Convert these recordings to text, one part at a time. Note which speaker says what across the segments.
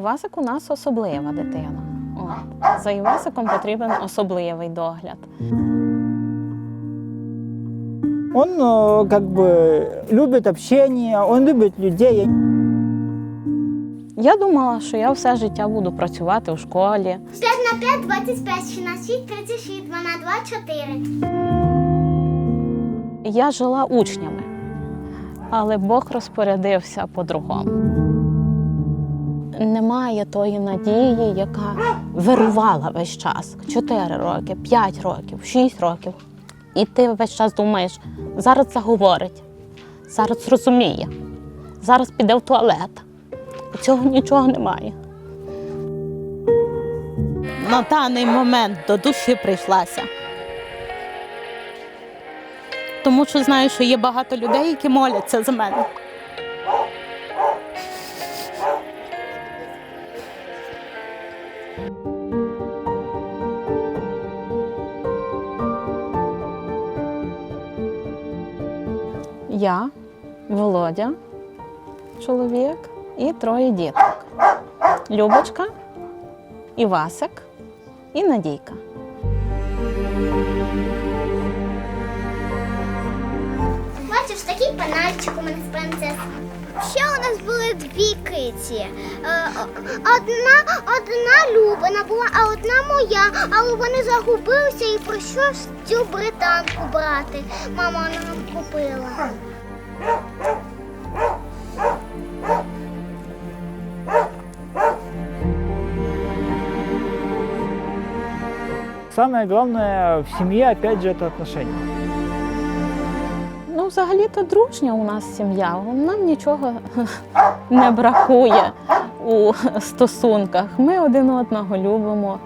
Speaker 1: Івасик у нас особлива дитина. От. За Івасиком потрібен особливий догляд.
Speaker 2: Он как бы любит общение, он любит людей.
Speaker 1: Я думала, що я все життя буду працювати у школі.
Speaker 3: 5 на 5, 25, 16, 36, 2 на 2, 4.
Speaker 1: Я жила учнями, але Бог розпорядився по-другому. Немає тої надії, яка вирувала весь час. Чотири роки, п'ять років, шість років. І ти весь час думаєш, зараз заговорить, зараз зрозуміє, зараз піде в туалет. Цього нічого немає. На даний момент до душі прийшлася. Тому що знаю, що є багато людей, які моляться за мене. Я, Володя, чоловік і троє діток. Любочка, Івасик і Надійка.
Speaker 3: Бачиш, такий панальчик у мене з принцес. Ще у нас були дві киці. Е, Одна, одна Любина була, а одна моя. Але вони загубилися і прийшлось цю британку брати. Мама нам купила.
Speaker 2: Самое главное в семье, опять же, это отношения.
Speaker 1: Ну, взагалі-то дружня у нас сім'я. Нам нічого не бракує у стосунках. Ми один одного любимо.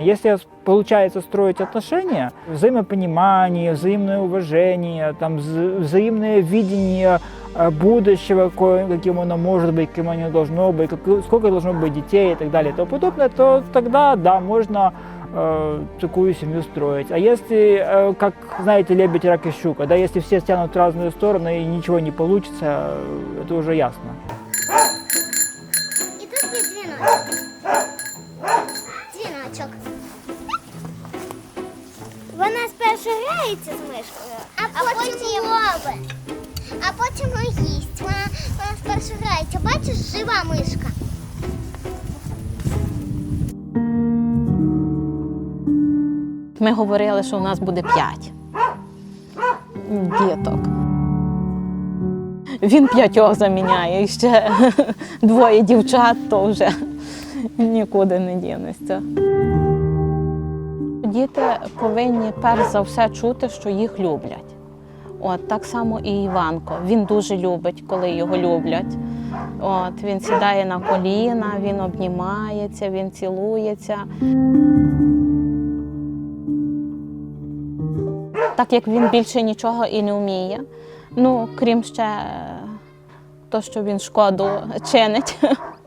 Speaker 2: Если с- получается строить отношения, взаимопонимание, взаимное уважение, там, вза- взаимное видение э, будущего, ко- каким оно может быть, каким оно должно быть, как- сколько должно быть детей и так далее и тому подобное, то тогда, да, можно э, такую семью строить. А если, э, как, знаете, лебедь, рак и щука, да, если все стянут в разные стороны и ничего не получится, э, это уже ясно.
Speaker 3: Потім ловить. А потім їсть. Вона, вона спершу грається. Бачиш, жива мишка.
Speaker 1: Ми говорили, що у нас буде п'ять діток. Він п'ятьох заміняє, і ще двоє дівчат, то вже нікуди не дінеться. Діти повинні перш за все чути, що їх люблять. От так само і Іванко. Він дуже любить, коли його люблять. От він сідає на коліна, він обнімається, він цілується. так як він більше нічого і не вміє. Ну, крім ще то, що він шкоду чинить,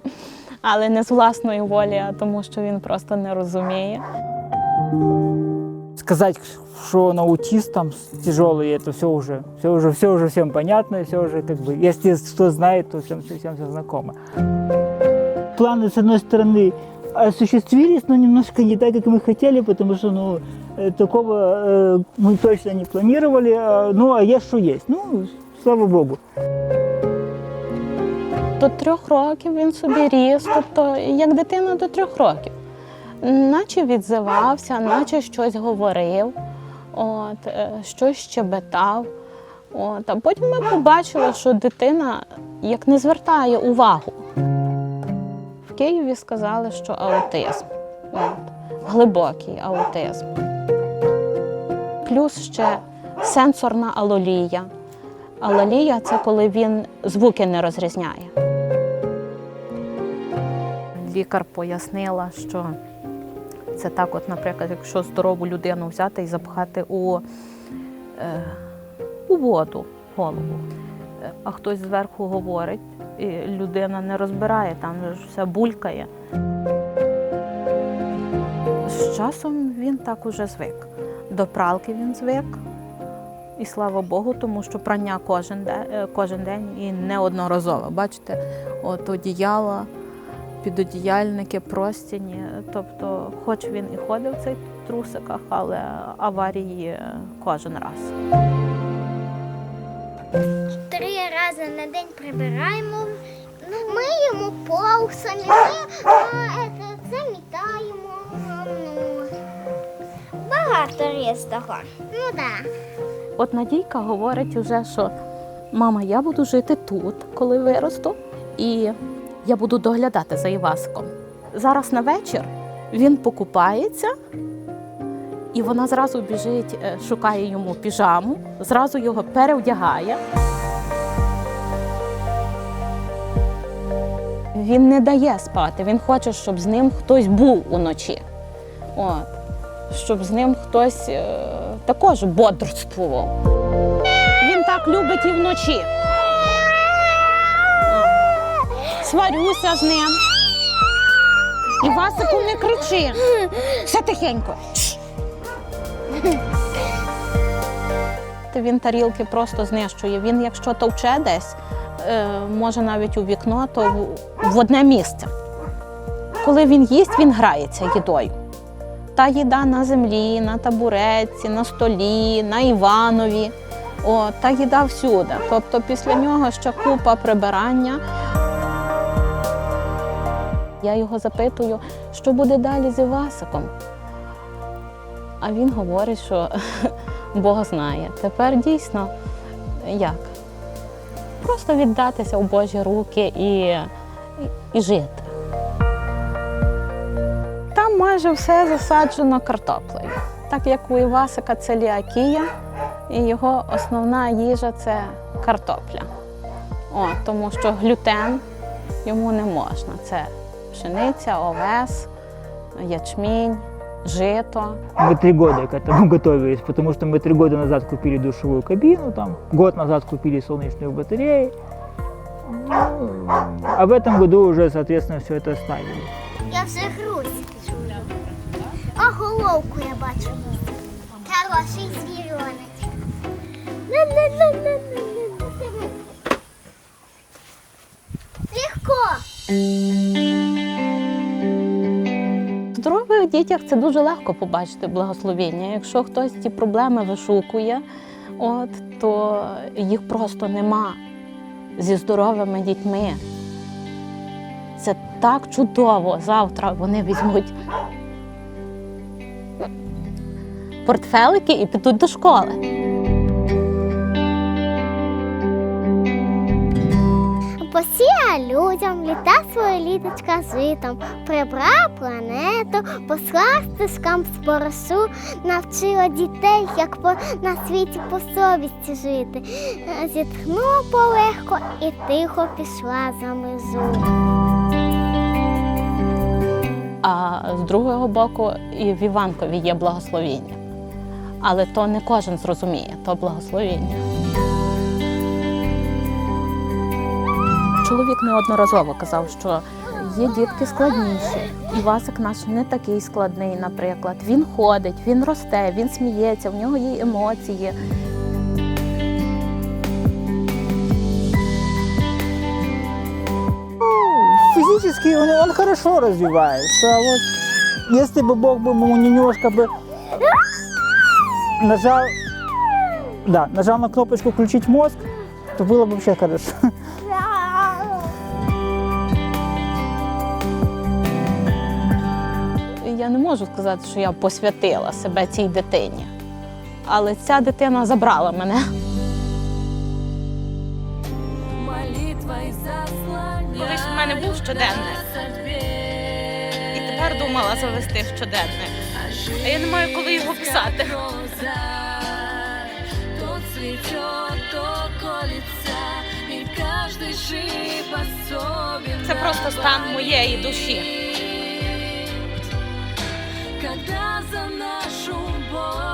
Speaker 1: але не з власної волі, а тому, що він просто не розуміє
Speaker 2: сказать, что он аутист там тяжелый, это все уже, все уже, все уже всем понятно, все уже как бы, если кто знает, то всем, всем все знакомо. Планы, с одной стороны, осуществились, но немножко не так, как мы хотели, потому что, ну, э, такого э, мы точно не планировали, а, ну, а есть, что есть. Ну, слава богу.
Speaker 1: До трьох років він собі ріс, тобто як дитина до трьох років. Наче відзивався, наче щось говорив, от, е, щось щебетав. От, а потім ми побачили, що дитина як не звертає увагу. В Києві сказали, що аутизм. От, глибокий аутизм. Плюс ще сенсорна алолія. Алолія це коли він звуки не розрізняє. Лікар пояснила, що це так, от, наприклад, якщо здорову людину взяти і запхати у, е, у воду голову, Е, а хтось зверху говорить, і людина не розбирає, там ж все булькає. З часом він так уже звик. До пралки він звик, І слава Богу, тому що прання кожен день, кожен день і неодноразово. Бачите, от одіяла, підодіяльники, простіні. Тобто, хоч він і ходив в цих трусиках, але аварії е, кожен раз.
Speaker 3: Три рази на день прибираємо, ну, миємо пол самі, ми ете, замітаємо. Ну, багато різного. Ну так.
Speaker 1: От Надійка говорить уже, що мама, я буду жити тут, коли виросту, і я буду доглядати за Іваском. Зараз на вечір він покупається, і вона зразу біжить, е, шукає йому піжаму, зразу його перевдягає. Він не дає спати, він хоче, щоб з ним хтось був уночі. От. Щоб з ним хтось е, також бодрствував. Він так любить і вночі. Сварюся з ним. І Васику не кричи. Все тихенько. Він тарілки просто знищує. Він, якщо товче десь, е, може навіть у вікно, то в- одне місце. Коли він їсть, він грається їдою. Та їда на землі, на табуретці, на столі, на Іванові. О, та їда всюди. Тобто після нього ще купа прибирання. Я його запитую, що буде далі з Івасиком. А він говорить, що Бог знає. Тепер дійсно як? Просто віддатися в Божі руки і, і жити. Там майже все засаджено картоплею. Так як у Івасика целіакія, і його основна їжа це картопля. О, тому що глютен йому не можна. Це пшениця, овес, ячмінь, жито.
Speaker 2: Мы три года к этому готовились, потому что мы три года назад купили душевую кабину, там, год назад купили солнечные батареи. Ну, а в этом году уже, соответственно, все это ставили.
Speaker 3: Я вже груз. А головку я бачу. Хороший звірьонець. На-на-на-на-на-на. Легко.
Speaker 1: Дітях це дуже легко побачити благословення. Якщо хтось ці проблеми вишукує, от, то їх просто нема зі здоровими дітьми. Це так чудово. Завтра вони візьмуть портфелики і підуть до школи.
Speaker 3: Посія людям, літа своє літочка житом, прибрав планету, послав стежкам з поросу, навчила дітей, як по, на світі по совісті жити. Зітхнула полегко і тихо пішла за межу.
Speaker 1: А з другого боку, і в Іванкові є благословіння. Але то не кожен зрозуміє, то благословіння. Чоловік неодноразово казав, що є дітки складніші. І Васик наш не такий складний, наприклад. Він ходить, він росте, він сміється, в нього є емоції.
Speaker 2: Физически он, он хорошо развивается. А вот если бы Бог бы ему немножко бы нажал, да, нажал на кнопочку включить мозг, то было бы вообще хорошо.
Speaker 1: Я не можу сказати, що я посвятила себе цій дитині. Але ця дитина забрала мене.
Speaker 4: Колись в мене був щоденник. І тепер думала завести щоденник. А я не маю коли його писати.
Speaker 5: То цветет, то колется, и каждый жив особенно.
Speaker 4: Це просто стан моєї душі.
Speaker 5: Тогда за нашу боль.